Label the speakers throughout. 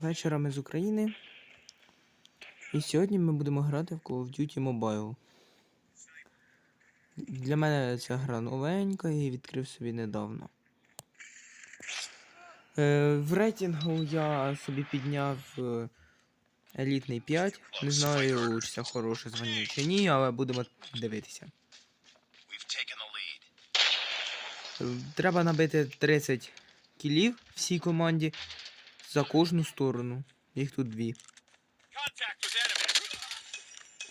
Speaker 1: Вечора ми з України. І сьогодні ми будемо грати в Call of Duty Mobile. Для мене ця гра новенька, я її відкрив собі недавно. Е, в рейтингу я собі підняв елітний 5. Не знаю, чи це хороше звання чи ні, але будемо дивитися. Е, Треба набити 30 кілів всій команді за кожну сторону. Їх тут дві.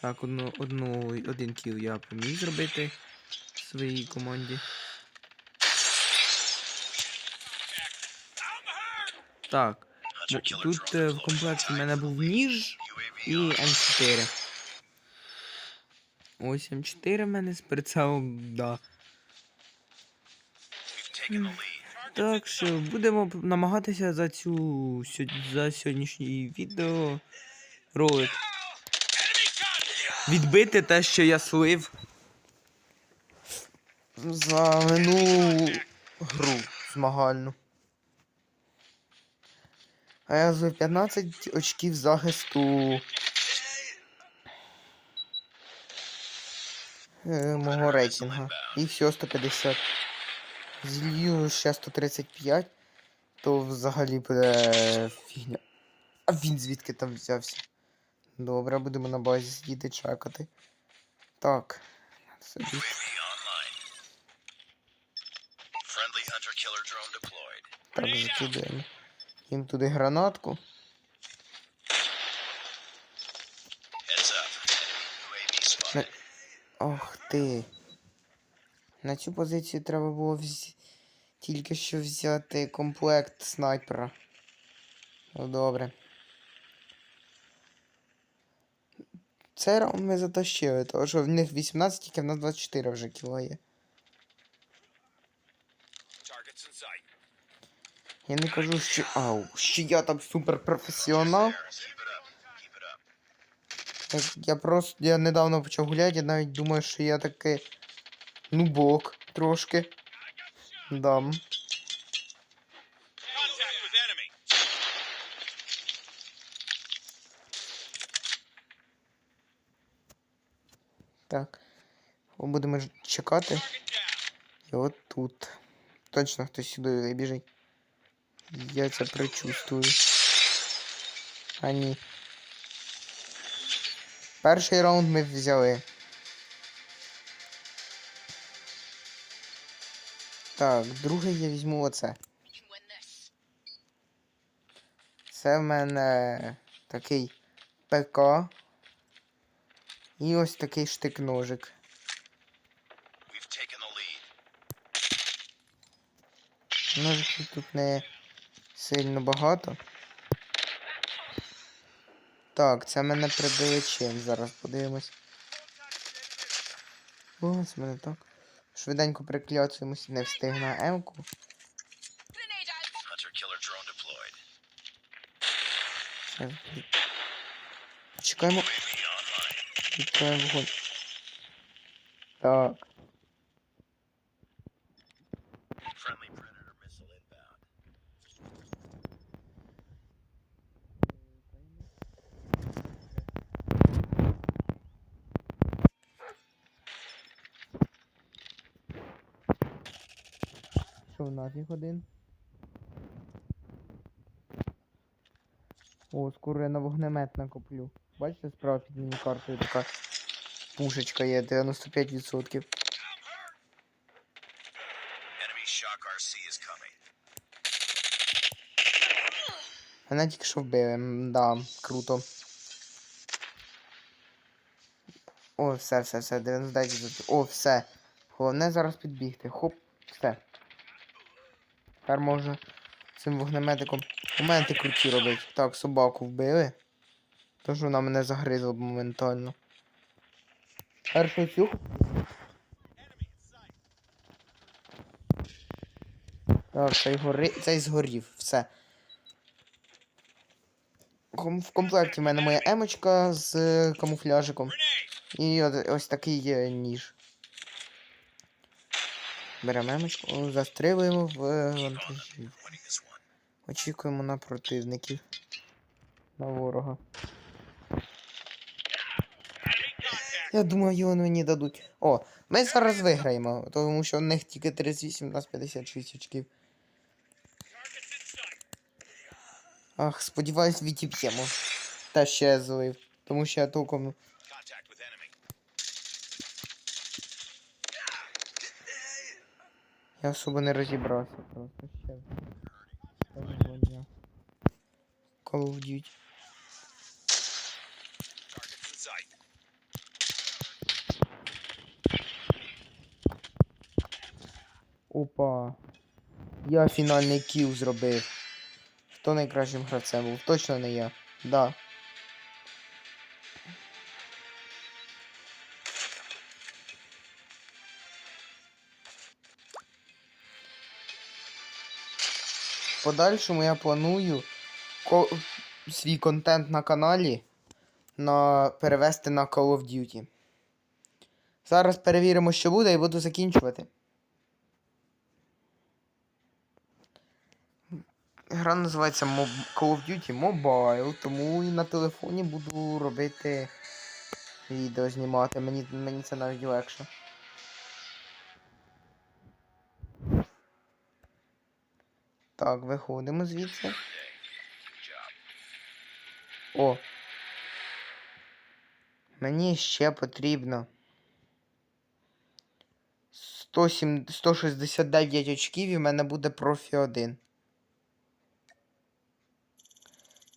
Speaker 1: Так, одну, одну, один кіл я поміг зробити своїй команді. Так, тут е, в комплекті в мене був ніж і М4. Ось М4 в мене з прицелом, да. Так що будемо намагатися за цю за сьогоднішній відео ролик відбити те, що я слив за минулу гру змагальну. А я злив 15 очків захисту е, мого рейтинга. І все 150. Злью ще 135, то взагалі буде фігня. А він звідки там взявся? Добре, будемо на базі сидіти чекати. Так. Собі. Так, закидаємо. Їм туди гранатку. Ох ти. На цю позицію треба було вз... тільки що взяти комплект снайпера. Ну добре. Цей раунд ми затащили, тому що в них 18, тільки в нас 24 вже кіла є. Я не кажу, що. Ау, що я там суперпрофесіонал.
Speaker 2: Up.
Speaker 1: Так, Я просто я недавно почав гуляти, я навіть думаю, що я таки нубок трошки. Дам. Так. Будемо чекати. І от тут. Точно хтось сюди біжить. Я це причувствую. А ні. Перший раунд ми взяли. Так, другий я візьму оце. Це в мене такий ПК. І ось такий штик-ножик. Ножиків тут не сильно багато. Так, це мене прибили чим. Зараз подивимось. О, це мене так. Швиденько прикляцуємось, не встиг на М-ку. Чекаємо. Відкриваємо вогонь. Так. Що в нас їх один? О, скоро я на вогнемет накоплю. Бачите, справа під міні-картою така пушечка є, 95%.
Speaker 2: Enemy shock RC is coming.
Speaker 1: Мене тільки що вбили, да, круто. О, все, все, все, 99%. О, все. Головне зараз підбігти. Хоп, все. Тепер можна цим вогнеметиком моменти круті робити. Так, собаку вбили. Тож вона мене загризла моментально. Перший цюх. Так, цей гори... цей згорів, все. В комплекті в мене моя емочка з е, камуфляжиком. І ось такий ніж. Беремо емочку, о, застрибуємо в е, вантажівку. Очікуємо на противників. на ворога. Я думаю, його мені дадуть. О, ми зараз виграємо, тому що в них тільки 38, у нас 56 очків. Ах, сподіваюсь, відіп'ємо. Та ще злив. Тому що я толком. Я особо не розібрався просто ще. Call of Duty. Опа. Я фінальний кіл зробив. Хто найкращим гравцем був? Точно не я. Да. Подальшому я планую ко- свій контент на каналі на... перевести на Call of Duty. Зараз перевіримо, що буде, і буду закінчувати. Гра називається Call of Duty Mobile, тому і на телефоні буду робити відео знімати. Мені, мені це навіть легше. Так, виходимо звідси. О. Мені ще потрібно 107, 169 очків і в мене буде профі 1.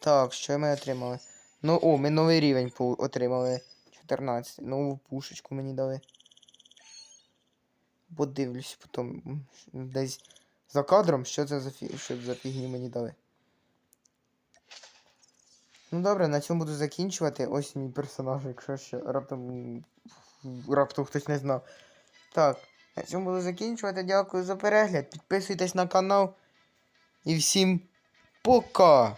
Speaker 1: Так, що ми отримали? Ну, о, ми новий рівень отримали. 14. Нову пушечку мені дали. Подивлюсь потім десь за кадром, що це за фі... що за фігні мені дали. Ну добре, на цьому буду закінчувати. Ось мій персонаж, якщо ще раптом. раптом хтось не знав. Так, на цьому буду закінчувати. Дякую за перегляд. Підписуйтесь на канал. І всім пока!